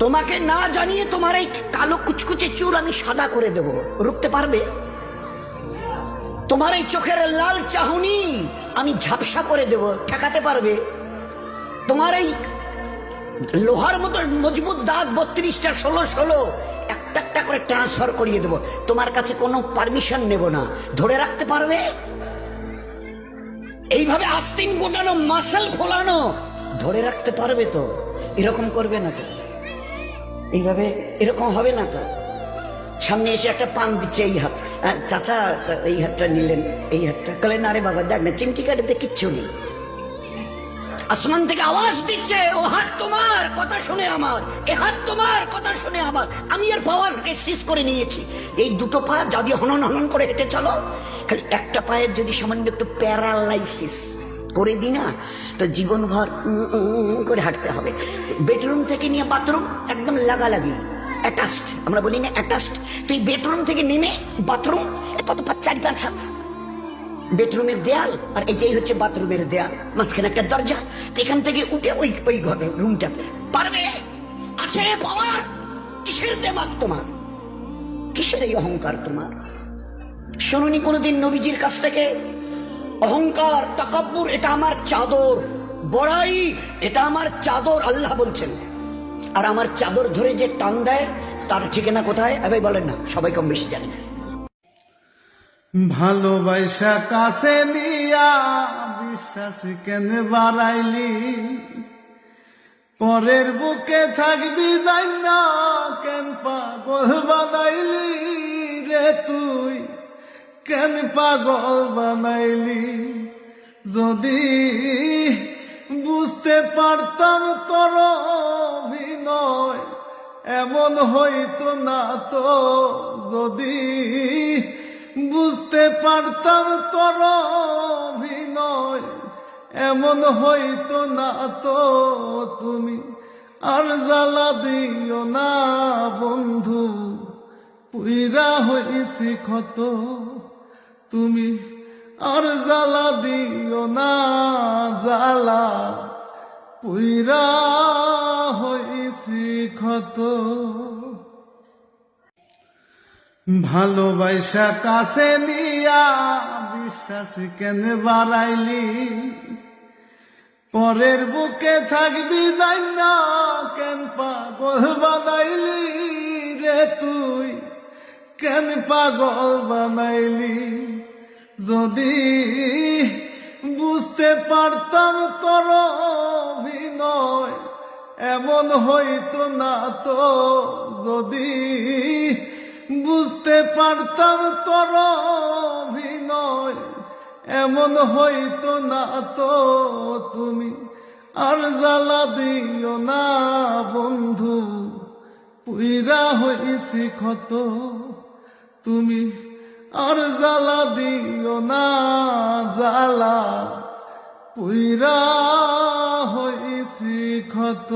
তোমাকে না জানিয়ে তোমার এই কালো কুচকুচে চুল আমি সাদা করে দেব। রুখতে পারবে? তোমার এই চোখের লাল চাহনি আমি ঝাপসা করে দেব। ঠেকাতে পারবে? তোমার এই লোহার মতো মজবুত দাঁত বত্রিশটা, ষোলো ষোলো, একটা একটা করে ট্রান্সফার করিয়ে দেবো। তোমার কাছে কোনো পারমিশন নেব না। ধরে রাখতে পারবে? এইভাবে আস্তিন গোটানো মাসেল ফোলানো, ধরে রাখতে পারবে তো? এরকম করবে না তো? এইভাবে এরকম হবে না তো। সামনে এসে একটা পান দিচ্ছে এই হাত। চাচা এই হাতটা নিলেন, এই হাতটা। কলেন আরে বাবা, দেখ না, চিমটি কাটিতে কিচ্ছু নেই। আসমান থেকে আওয়াজ দিচ্ছে, ও হাত তোমার, কথা শুনে আমার, এ হাত তোমার, কথা শুনে আমার। আমি এর পাওয়াজকে শেষ করে নিয়েছি। এই দুটো পা যদি হনন হনন করে হেঁটে চলো। খালি একটা পায়ের যদি সামান্য একটু প্যারালাইসিস করে দিই না, তো জীবনভর করে হাঁটতে হবে। বেডরুম থেকে নিয়ে বাথরুম একদম লাগালাগি। অ্যাটাচড, আমরা বলি না অ্যাটাচড। তুই বেডরুম থেকে নেমে বাথরুম কত পাঁচ, চারি, পাঁচ হাত। বেডরুমের দেয়াল, আর এটাই হচ্ছে বাথরুমের দেয়াল, মাঝখানে একটা দরজা। এখান থেকে উঠে ওই ওই ঘর রুমটাতে। পারবে? আছে পাওয়ার কিসের দেমাগ তোমার? কিসের এই অহংকার তোমার? শোনি কোনোদিন নবীজির কাছ থেকে? অহংকার, তাকাব্বুর, এটা আমার চাদর। বড়াই, এটা আমার চাদর, আল্লাহ বলছেন। আর আমার চাদর ধরে যে টান দেয়, তার ঠিকানা কোথায়? এবার বলেন না, সবাই কম বেশি জানে ভালোবাসা কাছে নিয়া বিশ্বাস কেন বাড়াইলি? পরের বুকে থাকবি যাই না কেন পাগল বানাইলি রে তুই? কেন পাগল বানাইলি? যদি বুঝতে পারতাম তোর অভিনয়, এমন হইতো না তো। যদি বুঝতে পারতাম তোর অভিনয়, এমন হইতো না তো। তুমি আর জ্বালা দিও না বন্ধু, পুইরা হইছি ক্ষত। তুমি আর জ্বালা দিও না, জ্বালা পুইরা হইছি ক্ষত। ভালোবাসা কাছে নিয়া বিশ্বাস কেন বাড়াইলি? পরের বুকে থাকবি যাই না কেন কেন পাগল বানাইলি? যদি বুঝতে পারতাম তোর অভিনয়, এমন হইতো না তো। যদি বুঝতে পারতাম তোর অভিনয়, এমন হইতো না তো। তুমি আর জ্বালা দিও না বন্ধু, পুইরা হইছি ক্ষত। তুমি আর জ্বালা দিও না জ্বালা পুইরা হইছি ক্ষত।